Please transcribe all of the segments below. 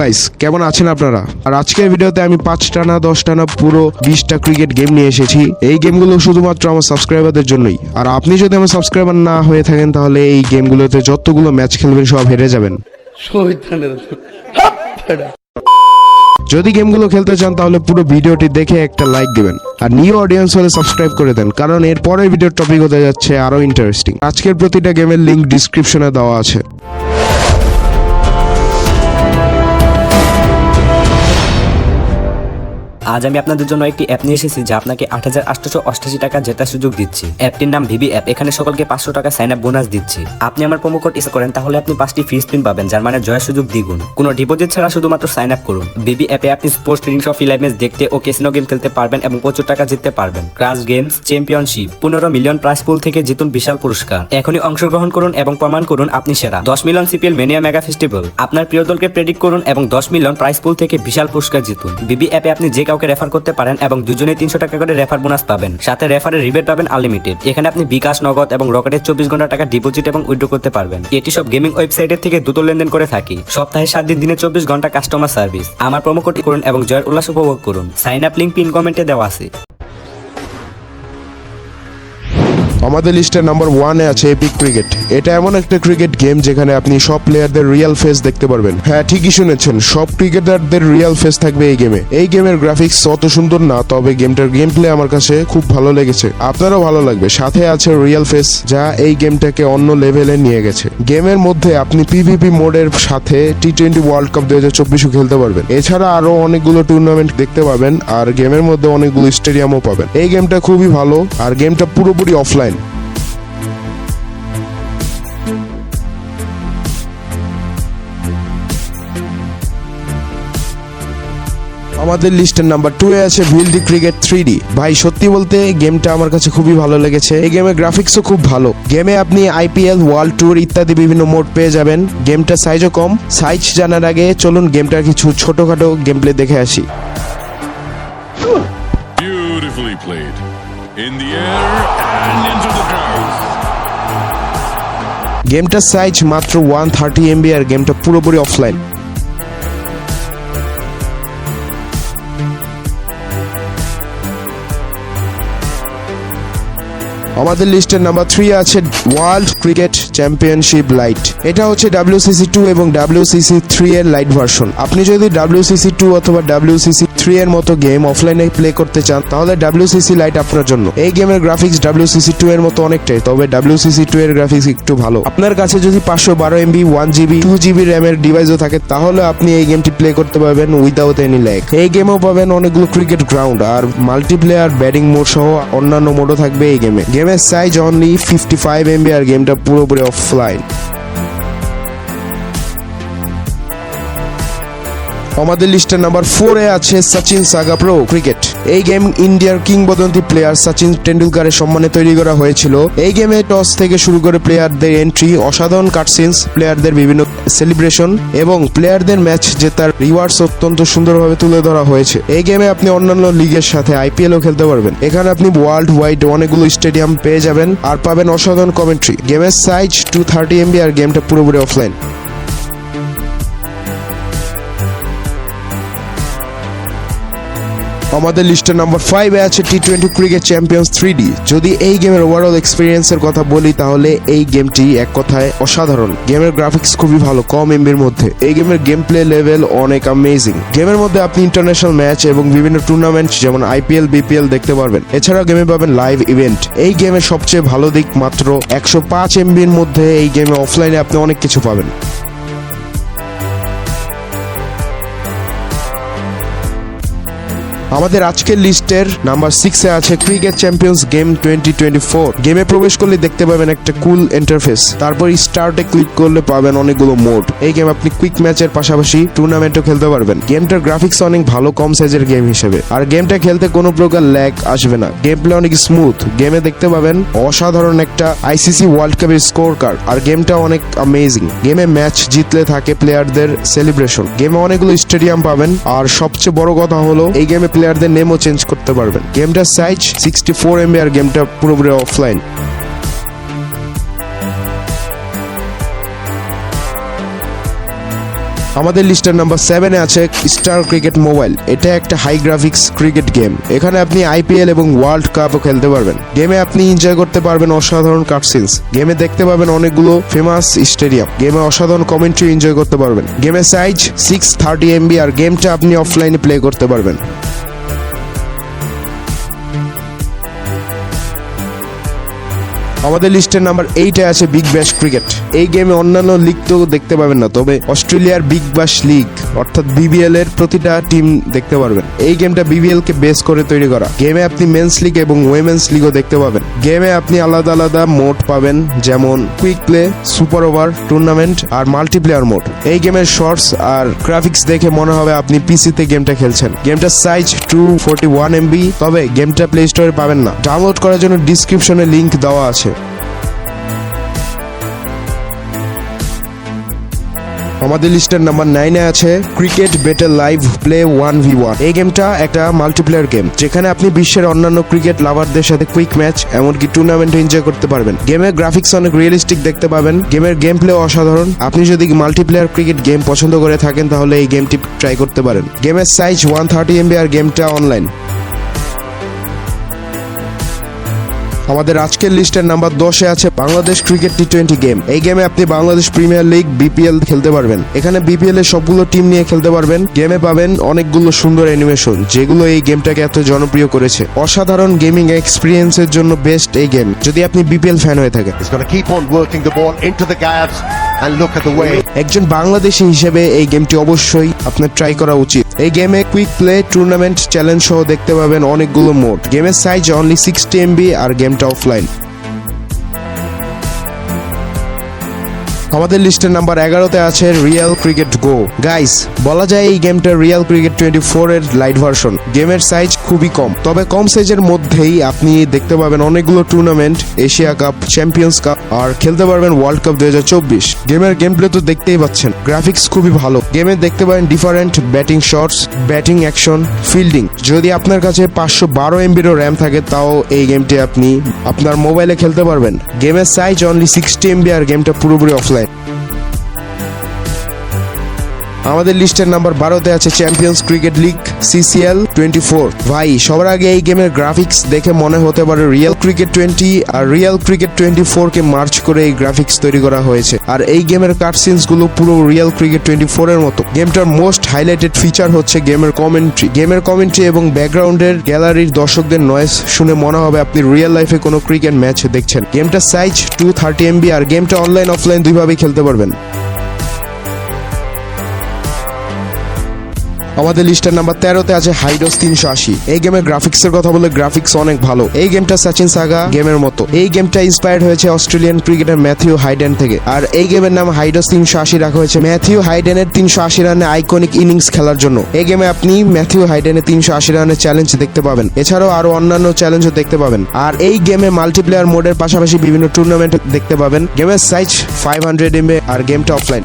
Guys কেমন আছেন আপনারা? আর আজকের ভিডিওতে আমি পাঁচটা না দশটা না পুরো বিশটা ক্রিকেট গেম নিয়ে এসেছি। এই গেমগুলো শুধুমাত্র আমার সাবস্ক্রাইবারদের জন্যই। আর আপনি যদি আমার সাবস্ক্রাইবার না হয়ে থাকেন তাহলে এই গেমগুলোতে যতগুলো ম্যাচ খেলবেন সব হেরে যাবেন। যদি গেমগুলো খেলতে চান তাহলে পুরো ভিডিওটি দেখে একটা লাইক দিবেন। আর নিউ অডিয়েন্স হলে সাবস্ক্রাইব করে দেন কারণ এর পরের ভিডিওর টপিক হতে যাচ্ছে আরও ইন্টারেস্টিং আজকের প্রতিটা গেমের লিংক ডিসক্রিপশনে দেওয়া আছে। আজ আমি আপনাদের জন্য একটি অ্যাপ নিয়ে এসেছি যা আপনাকে আট হাজার আটশো অষ্টাশি টাকা জেতার সুযোগ দিচ্ছি। অ্যাপটির নাম ভিভি অ্যাপ এখানে সকলকে পাঁচশো টাকা সাইন আপ বোনাস দিচ্ছি। আপনি আমার প্রোমো কোড ইউজ করেন, তাহলে আপনি পাঁচটি ফ্রি স্পিন পাবেন, যার মানে জয়ের সুযোগ দ্বিগুণ। কোনো ডিপোজিট ছাড়া শুধুমাত্র সাইন আপ করুন। বিবি অ্যাপে আপনি স্পোর্টস ট্রেনিং সব ইলাইমেন্স দেখতে ও কেসিনো গেম খেলতে পারবেন এবং প্রচুর টাকা জিততে পারবেন। ক্রাশ গেমস চ্যাম্পিয়নশিপ পনেরো মিলিয়ন প্রাইস পুল থেকে জিতুন বিশাল পুরস্কার। এখনই অংশগ্রহণ করুন এবং প্রমাণ করুন আপনি সেরা। দশ million CPL mania mega festival আপনার প্রিয় দলকে প্রেডিক্ট করুন এবং দশ মিলিয়ন প্রাইস পুল থেকে বিশাল পুরস্কার জিতুন। বিবি অ্যাপে আপনি যে কাউকে রেফার করতে পারেন এবং দুজনে তিনশো টাকা করে রেফার বোনাস পাবেন। সাথে রেফারের রিবেট পাবেন আনলিমিটেড। এখানে আপনি বিকাশ, নগদ এবং রকেটের চব্বিশ ঘণ্টা টাকা ডিপোজিট এবং উইড্রো করতে পারবেন। এটি সব গেমিং ওয়েবসাইটের থেকে দ্রুত লেনদেন করে থাকি। সপ্তাহে সাত দিন দিনে চব্বিশ ঘণ্টা কাস্টমার সার্ভিস আমার প্রোমো কোড করুন এবং জয়ের উল্লাস উপভোগ করুন। সাইন আপ লিঙ্ক পিন কমেন্টে দেওয়া আছে। আমাদের লিস্টের নাম্বার ওয়ানে আছে এপিক ক্রিকেট এটা এমন একটা ক্রিকেট গেম যেখানে আপনি সব প্লেয়ারদের রিয়েল ফেস দেখতে পারবেন। হ্যাঁ ঠিকই শুনেছেন, সব ক্রিকেটারদের রিয়েল ফেস থাকবে এই গেমে এই গেমের গ্রাফিক্স অত সুন্দর না, তবে গেমটার গেম প্লে আমার কাছে খুব ভালো লেগেছে। আপনারও ভালো লাগবে। সাথে আছে রিয়েল ফেস যা এই গেমটাকে অন্য লেভেলে নিয়ে গেছে। গেমের মধ্যে আপনি পিভিপি মোডের সাথে টি টোয়েন্টি ওয়ার্ল্ড কাপ দুই হাজার চব্বিশও খেলতে পারবেন। এছাড়া আরও অনেকগুলো টুর্নামেন্ট দেখতে পাবেন, আর গেমের মধ্যে অনেকগুলো স্টেডিয়ামও পাবেন। এই গেমটা খুবই ভালো, আর গেমটা পুরোপুরি অফলাইন আমাদের লিস্টের নাম্বার টু এ আছে ভিলডি ক্রিকেট থ্রি ডি ভাই সত্যি বলতে গেমটা আমার কাছে খুবই ভালো লেগেছে। এই গেমের গ্রাফিক্সও খুব ভালো। গেমে আপনি আইপিএল ওয়ার্ল্ড ট্যুর ইত্যাদি বিভিন্ন মোড পেয়ে যাবেন। গেমটা সাইজও কম। সাইজ জানার আগে চলুন গেমটার কিছু ছোটখাটো গেম প্লে দেখে আসি। Beautifully played. In the air and into the crowd. গেমটার সাইজ মাত্র ওয়ান থার্টি এমবি আর গেমটা পুরোপুরি অফলাইন আমাদের লিস্টের নাম্বার থ্রি আছে ওয়ার্ল্ড ক্রিকেট চ্যাম্পিয়নশিপ লাইট এটা হচ্ছে ডাব্লিউসিসি টু এবং ডাব্লিউসিসি থ্রি এর লাইট ভার্সন আপনি যদি ডাব্লিউসিসি টু অথবা ডাব্লিউসিসি থ্রি এর মতো গেম অফলাইনে প্লে করতে চান, তাহলে ডাব্লিউসিসি লাইট আপনার জন্য। এই গেমের গ্রাফিক্স ডাব্লিউসিসি টু এর মতো অনেকটাই, তবে ডাব্লিউসিসি টু এর গ্রাফিক্স একটু ভালো। আপনার কাছে যদি পাঁচশো বারো MB one GB two GB র্যামের ডিভাইসও থাকে, তাহলে আপনি এই গেমটি প্লে করতে পারবেন উইদাউট এনি ল্যাগ এই গেমেও পাবেন অনেকগুলো ক্রিকেট গ্রাউন্ড আর মাল্টিপ্লেয়ার ব্যাটিং মোড সহ অন্যান্য মোডও থাকবে এই গেমে গেমের size only fifty five MB আর গেমটা পুরোপুরি অফলাইন আমাদের লিস্টের নাম্বার ফোরে আছে সচিন সাগা প্রো ক্রিকেট এই গেম ইন্ডিয়ার কিংবদন্তি প্লেয়ার সচিন টেন্ডুলকারের সম্মানে তৈরি করা হয়েছিল। এই গেমে টস থেকে শুরু করে প্লেয়ারদের এন্ট্রি অসাধারণ কাটসিনস প্লেয়ারদের বিভিন্ন সেলিব্রেশন এবং প্লেয়ারদের ম্যাচ জেতার রিওয়ার্ডস অত্যন্ত সুন্দরভাবে তুলে ধরা হয়েছে। এই গেমে আপনি অন্যান্য লিগের সাথে আইপিএলও খেলতে পারবেন। এখানে আপনি ওয়ার্ল্ড ওয়াইড অনেকগুলো স্টেডিয়াম পেয়ে যাবেন আর পাবেন অসাধারণ কমেন্ট্রি গেমের সাইজ টু থার্টি এমবি আর গেমটা পুরোপুরি অফলাইন আমাদের লিস্টের নাম্বার ফাইভে আছে T twenty cricket champions three যদি এই গেমের ওভারঅল এক্সপিরিয়েন্সের কথা বলি, তাহলে এই গেমটি এক কথায় অসাধারণ। গেমের গ্রাফিক্স খুবই ভালো, কম এমবির মধ্যে। এই গেমের গেম প্লে লেভেল অনেক অ্যামেজিং গেমের মধ্যে আপনি ইন্টারন্যাশনাল ম্যাচ এবং বিভিন্ন টুর্নামেন্ট যেমন আইপিএল বিপিএল দেখতে পারবেন। এছাড়াও গেমে পাবেন লাইভ ইভেন্ট এই গেমের সবচেয়ে ভালো দিক মাত্র একশো পাঁচ এমবির মধ্যে এই গেমে অফলাইনে আপনি অনেক কিছু পাবেন। আমাদের আজকের লিস্টের নাম্বার সিক্সে আছে cricket champions game twenty twenty four গেমে প্রবেশ করলে দেখতে পাবেন একটা কুল ইন্টারফেস তারপর স্টার্টে ক্লিক করলে পাবেন অনেকগুলো মোড এই গেম আপনি কুইক ম্যাচের পাশাপাশি টুর্নামেন্টও খেলতে পারবেন। গেমটার গ্রাফিক্স অনেক ভালো, কম সাইজের গেম হিসেবে। আর গেমটা খেলতে কোনো প্রকার ল্যাগ আসবে না। গেম প্লে অনেক স্মুথ গেমে দেখতে পাবেন অসাধারণ একটা আইসিসি ওয়ার্ল্ড কাপের স্কোর কার্ড আর গেমটা অনেক অ্যামেজিং গেমে ম্যাচ জিতলে থাকে প্লেয়ারদের সেলিব্রেশন গেমে অনেকগুলো স্টেডিয়াম পাবেন। আর সবচেয়ে বড় কথা হলো, এই গেমে প্লেয়ারদের নেমও চেঞ্জ করতে পারবেন। গেমটার সাইজ সিক্সটি ফোর এমবি আর গেমটা পুরোপুরি অফলাইন আমাদের লিস্টের নাম্বার সেভেনে আছে স্টার ক্রিকেট মোবাইল এটা একটা হাই গ্রাফিক্স ক্রিকেট গেম এখানে আপনি আইপিএল এবং ওয়ার্ল্ড কাপও খেলতে পারবেন। গেমে আপনি এনজয় করতে পারবেন অসাধারণ কাটসিনস গেমে দেখতে পাবেন অনেকগুলো ফেমাস স্টেডিয়াম গেমে অসাধারণ কমেন্ট্রি এনজয় করতে পারবেন। গেমের সাইজ সিক্স থার্টি এমবি আর গেমটা আপনি অফলাইনে প্লে করতে পারবেন। আমাদের লিস্টের নাম্বার এইটে আছে বিগ ব্যাশ ক্রিকেট এই গেমে অন্যান্য লিগ তো দেখতে পাবেন না, তবে অস্ট্রেলিয়ার বিগ ব্যাশ লিগ অর্থাৎ বিবিএল এর প্রতিটা টিম দেখতে পারবেন। এই গেমটা বিবিএল কে বেস করে তৈরি করা। গেমে আপনি মেন্স লিগ এবং উইমেন্স লিগও দেখতে পাবেন। গেমে আপনি আলাদা আলাদা মোড পাবেন, যেমন quick play super over tournament আর মাল্টিপ্লেয়ার মোড এই গেমের শর্টস আর গ্রাফিক্স দেখে মনে হবে আপনি পিসিতে গেমটা খেলছেন। গেমটার size two forty one MB তবে গেমটা প্লে স্টোরে পাবেন না। ডাউনলোড করার জন্য ডিসক্রিপশনে লিংক দেওয়া আছে। আমাদের লিস্টের নাম্বার নাইনে আছে cricket better live play one v one. এই গেমটা একটা মাল্টিপ্লেয়ার গেম যেখানে আপনি বিশ্বের অন্যান্য ক্রিকেট লাভারদের সাথে কুইক ম্যাচ এমনকি টুর্নামেন্ট এনজয় করতে পারবেন। গেমের গ্রাফিক্স অনেক রিয়েলিস্টিক দেখতে পাবেন। গেমের গেম প্লে অসাধারণ। আপনি যদি মাল্টিপ্লেয়ার ক্রিকেট গেম পছন্দ করে থাকেন, তাহলে এই গেমটি ট্রাই করতে পারেন। গেমের সাইজ ওয়ান থার্টি এমবি আর গেমটা অনলাইন আমাদের আজকের লিস্টের নাম্বার দশে আছে Bangladesh cricket T twenty game. এই গেমে আপনি বাংলাদেশ প্রিমিয়ার লিগ, বিপিএল খেলতে পারবেন। এখানে বিপিএল এর সবগুলো টিম নিয়ে খেলতে পারবেন। গেমে পাবেন অনেকগুলো সুন্দর অ্যানিমেশন যেগুলো এই গেমটাকে এত জনপ্রিয় করেছে। অসাধারণ গেমিং এক্সপিরিয়েন্সের জন্য বেস্ট এই গেম যদি আপনি বিপিএল ফ্যান হয়ে থাকেন। একজন বাংলাদেশি হিসেবে এই গেমটি অবশ্যই আপনার ট্রাই করা উচিত। এই গেমে কুইক প্লে টুর্নামেন্ট চ্যালেঞ্জ সহ দেখতে পাবেন অনেকগুলো মোড গেমের সাইজ অনলি সিক্সটি এমবি আর গেমটা অফলাইন আমাদের লিস্টের নাম্বার এগারোতে আছে রিয়েল ক্রিকেট গো গাইস বলা যায় এই গেমটা রিয়েল ক্রিকেট টোয়েন্টি ফোর এর লাইট ভার্সন গেমের সাইজ খুবই কম। তবে কম সাইজের মধ্যেই আপনি দেখতে পাবেন অনেকগুলো tournament Asia cup champions cup আর খেলতে পারবেন ওয়ার্ল্ড কাপ দুই হাজার চব্বিশ। গেমের গেম প্লে তো দেখতেই পাচ্ছেন। গ্রাফিক্স খুবই ভালো। গেমে দেখতে পারেন different batting shots batting action fielding যদি আপনার কাছে পাঁচশো বারো এমবিরও র্যাম থাকে, তাও এই গেমটি আপনি আপনার মোবাইলে খেলতে পারবেন। গেমের সাইজ অনলি সিক্সটি এমবি আর গেমটা পুরোপুরি অফলাইন আমাদের লিস্টের নাম্বার বারোতে আছে champions cricket league CCL twenty four ভাই, সবার আগে এই গেমের গ্রাফিক্স দেখে মনে হতে পারে রিয়েল ক্রিকেট টোয়েন্টি আর রিয়েল ক্রিকেট টোয়েন্টি ফোর কে মার্চ করে এই গ্রাফিক্স তৈরি করা হয়েছে। আর এই গেমের কাটসিনসগুলো পুরো রিয়েল ক্রিকেট টোয়েন্টি ফোর এর মতো। গেমটার মোস্ট হাইলাইটেড ফিচার হচ্ছে গেমের কমেন্ট্রি গেমের কমেন্ট্রি এবং ব্যাকগ্রাউন্ডের গ্যালারির দর্শকদের নয়েজ শুনে মনে হবে আপনি রিয়েল লাইফে কোনো ক্রিকেট ম্যাচ দেখছেন। গেমটার সাইজ টু থার্টি এমবি আর গেমটা অনলাইন অফলাইন দুইভাবেই খেলতে পারবেন। আমাদের লিস্টের নাম্বার তেরোতে আছে হাইডোস তিনশো আশি। এই গেমের গ্রাফিক্স এর কথা বলে গ্রাফিক্স অনেক ভালো। এই গেমটা সচিন সাগা গেমের মতো। এই গেমটা ইন্সপায়ার্ড হয়েছে অস্ট্রেলিয়ান ক্রিকেটার ম্যাথিউ হাইডেন থেকে। আর এই গেমের নাম হাইডোস তিনশো আশি রাখা হয়েছে ম্যাথিউ হাইডেনের তিনশো আশি রানে আইকনিক ইনিংস খেলার জন্য। এই গেমে আপনি ম্যাথিউ হাইডেনের তিনশো আশি রানের চ্যালেঞ্জ দেখতে পাবেন। এছাড়াও আরও অন্যান্য চ্যালেঞ্জও দেখতে পাবেন। আর এই গেমে মাল্টিপ্লেয়ার মোডের পাশাপাশি বিভিন্ন টুর্নামেন্ট দেখতে পাবেন। গেমের সাইজ ফাইভ হান্ড্রেড এমএ আর গেমটা অফলাইন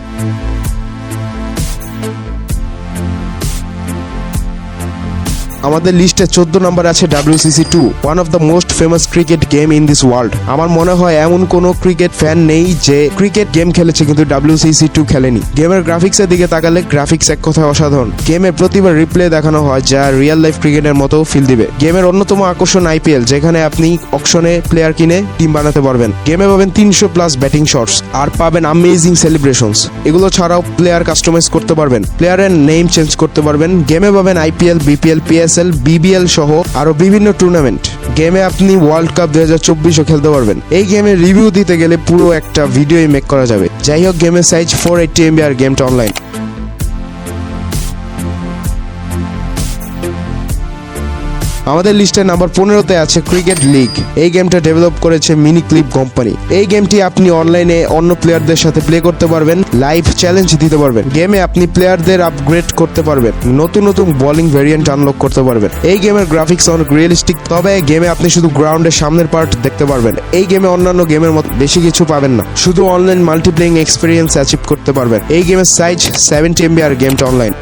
আমাদের লিস্টে চোদ্দ নম্বর আছে WCC two one of the most famous cricket game in this world আমার মনে হয় এমন কোনো ক্রিকেট ফ্যান নেই যে ক্রিকেট গেম খেলেছে কিন্তু ডাব্লিউসিসি টু খেলেনি। গেমের গ্রাফিক্স এর দিকে তাকালে গ্রাফিক্স এক কথায় অসাধারণ। গেমের প্রতিবার রিপ্লে দেখানো হয় যা রিয়েল লাইফ ক্রিকেটের মতো ফিল দিবে। গেমের অন্যতম আকর্ষণ আইপিএল যেখানে আপনি অকশনে প্লেয়ার কিনে টিম বানাতে পারবেন। গেমে পাবেন তিনশো প্লাস ব্যাটিং শটস আর পাবেন আমেজিং সেলিব্রেশনস এগুলো ছাড়াও প্লেয়ার কাস্টমাইজ করতে পারবেন। প্লেয়ারের নেম চেঞ্জ করতে পারবেন। গেমে পাবেন আইপিএল বিপিএল পিএসএল বিবিএল সহ আরও বিভিন্ন টুর্নামেন্ট গেমে আপনি ওয়ার্ল্ড কাপ দুই হাজার চব্বিশও খেলতে পারবেন। এই গেমের রিভিউ দিতে গেলে পুরো একটা ভিডিও মেক করা যাবে। যাই হোক গেমের সাইজ ফোর এইটটি এমবি আর গেমটা অনলাইন আমাদের লিস্টে নাম্বার পনেরোতে আছে ক্রিকেট লিগ। এই গেমটা ডেভেলপ করেছে মিনি ক্লিপ কোম্পানি। এই গেমটি আপনি অনলাইনে অন্য প্লেয়ারদের সাথে প্লে করতে পারবেন, লাইভ চ্যালেঞ্জ দিতে পারবেন। গেমে আপনি প্লেয়ারদের আপগ্রেড করতে পারবেন, নতুন নতুন বোলিং ভেরিয়েন্ট আনলক করতে পারবেন। এই গেমের গ্রাফিক্স অনেক রিয়েলিস্টিক, তবে গেমে আপনি শুধু গ্রাউন্ডের সামনের পার্ট দেখতে পারবেন। এই গেমে অন্যান্য গেমের মতো বেশি কিছু পাবেন না। শুধু অনলাইন মাল্টিপ্লেয়িং এক্সপিরিয়েন্স অ্যাচিভ করতে পারবেন। এই গেমের সাইজ সেভেন্টি এমবি আর গেমটা অনলাইন।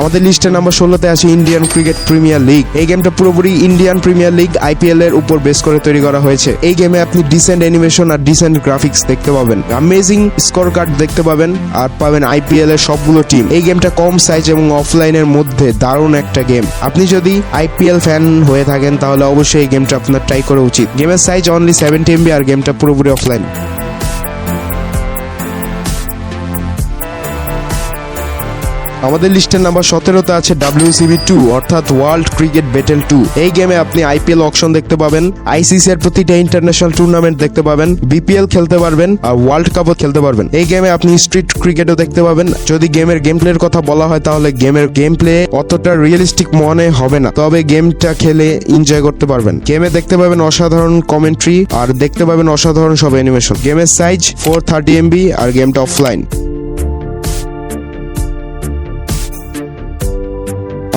আমাদের লিস্টে নাম্বার ষোলোতে আছে ইন্ডিয়ান ক্রিকেট প্রিমিয়ার লিগ। এই গেমটা পুরোপুরি ইন্ডিয়ান প্রিমিয়ার লিগ আইপিএল এর উপর বেস করে তৈরি করা হয়েছে। এই গেমে আপনি ডিসেন্ট অ্যানিমেশন আর ডিসেন্ট গ্রাফিক্স দেখতে পাবেন। অ্যামেজিং স্কোর কার্ড দেখতে পাবেন আর পাবেন আইপিএল এর সবগুলো টিম এই গেমটা কম সাইজ এবং অফলাইনের মধ্যে দারুণ একটা গেম আপনি যদি আইপিএল ফ্যান হয়ে থাকেন, তাহলে অবশ্যই এই গেমটা আপনার ট্রাই করা উচিত। গেমের সাইজ অনলি সেভেন্টি এমবি আর গেমটা পুরোপুরি অফলাইন আমাদের লিস্টের নাম্বার সতেরোতে আছে ডাব্লিউসিবি টু অর্থাৎ ওয়ার্ল্ড ক্রিকেট ব্যাটেল টু এই গেমে আপনি আইপিএল অকশন দেখতে পাবেন আইসিসি এর প্রতিটা ইন্টারন্যাশনাল টুর্নামেন্ট দেখতে পাবেন বিপিএল খেলতে পারবেন, আর ওয়ার্ল্ড কাপও খেলতে পারবেন। এই গেমে আপনি স্ট্রিট ক্রিকেটও দেখতে পাবেন। যদি গেমের গেম প্লের কথা বলা হয়, তাহলে গেমের গেম প্লে অতটা রিয়েলিস্টিক মনে হবে না। তবে গেমটা খেলে এনজয় করতে পারবেন। গেমে দেখতে পাবেন অসাধারণ কমেন্ট্রি আর দেখতে পাবেন অসাধারণ সব অ্যানিমেশন গেমের সাইজ ফোর থার্টি এমবি আর গেমটা অফলাইন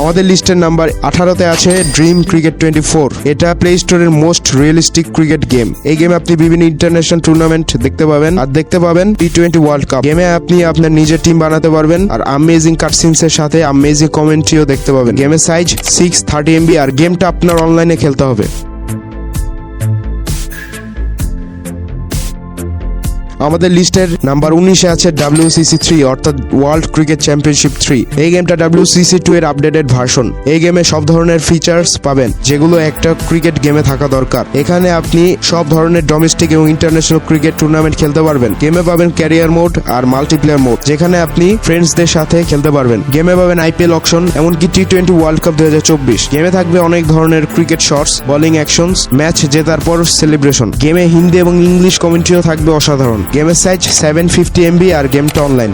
আমাদের লিস্টের নাম্বার আঠারোতে আছে ড্রিম ক্রিকেট টোয়েন্টি ফোর এটা প্লে স্টোরের মোস্ট রিয়েলিস্টিক ক্রিকেট গেম এই গেমে আপনি বিভিন্ন ইন্টারন্যাশনাল টুর্নামেন্ট দেখতে পাবেন। আর দেখতে পাবেন টি টোয়েন্টি ওয়ার্ল্ড কাপ গেমে আপনি আপনার নিজের টিম বানাতে পারবেন। আর আমেজিং কাটসিনস এর সাথে আমেজিং কমেন্ট্রিও দেখতে পাবেন। গেমের সাইজ সিক্স থার্টি এমবি আর গেমটা আপনার অনলাইনে খেলতে হবে। আমাদের লিস্টের নাম্বার উনিশে আছে ডাব্লিউসিসি থ্রি অর্থাৎ ওয়ার্ল্ড ক্রিকেট চ্যাম্পিয়নশিপ থ্রি এই গেমটা ডাব্লিউসিসি টু এর আপডেটেড ভার্সন এই গেমে সব ধরনের ফিচার্স পাবেন, যেগুলো একটা ক্রিকেট গেমে থাকা দরকার। এখানে আপনি সব ধরনের ডোমেস্টিক এবং ইন্টারন্যাশনাল ক্রিকেট টুর্নামেন্ট খেলতে পারবেন। গেমে পাবেন ক্যারিয়ার মোড আর মাল্টিপ্লেয়ার মোড যেখানে আপনি ফ্রেন্ডসদের সাথে খেলতে পারবেন। গেমে পাবেন আইপিএল অকশন এমনকি টি টোয়েন্টি ওয়ার্ল্ড কাপ দু হাজার চব্বিশ গেমে থাকবে অনেক ধরনের cricket shots bowling actions match জেতার পর সেলিব্রেশন গেমে হিন্দি এবং ইংলিশ কমেন্ট্রিও থাকবে অসাধারণ। গেমের সাইজ সেভেন ফিফটি এমবি আর গেমটা অনলাইন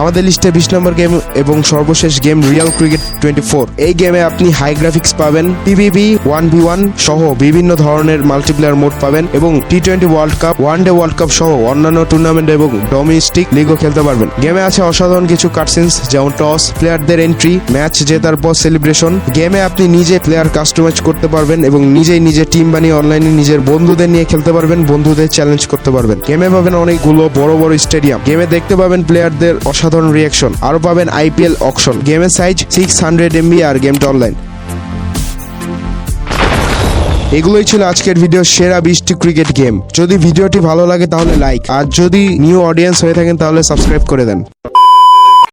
আমাদের লিস্টে বিশ নম্বর গেম এবং সর্বশেষ game real cricket twenty four এই গেমে আপনি হাই গ্রাফিক্স পাবেন পিভিবি ওয়ান ভি ওয়ান সহ বিভিন্ন ধরনের মাল্টিপ্লেয়ার মোড পাবেন এবং T twenty world cup one day world cup সহ অন্যান্য টুর্নামেন্ট এবং ডোমেস্টিক লিগও খেলতে পারবেন। গেমে আছে অসাধারণ কিছু কাটসিনস যেমন টস প্লেয়ারদের এন্ট্রি ম্যাচ জেতার পর সেলিব্রেশন গেমে আপনি নিজে প্লেয়ার কাস্টমাইজ করতে পারবেন এবং নিজেই নিজের টিম বানিয়ে অনলাইনে নিজের বন্ধুদের নিয়ে খেলতে পারবেন, বন্ধুদের চ্যালেঞ্জ করতে পারবেন। গেমে পাবেন অনেকগুলো বড় বড় স্টেডিয়াম গেমে দেখতে পাবেন প্লেয়ারদের অসাধারণ রিয়াকশন আরও পাবেন আইপিএল অকশন গেমের সাইজ সিক্স হান্ড্রেড এমবি আর গেমটা অনলাইন এগুলোই ছিল আজকের ভিডিও সেরা বিশটি ক্রিকেট গেম যদি ভিডিওটি ভালো লাগে তাহলে লাইক আর যদি নিউ অডিয়েন্স হয়ে থাকেন তাহলে সাবস্ক্রাইব করে দেন।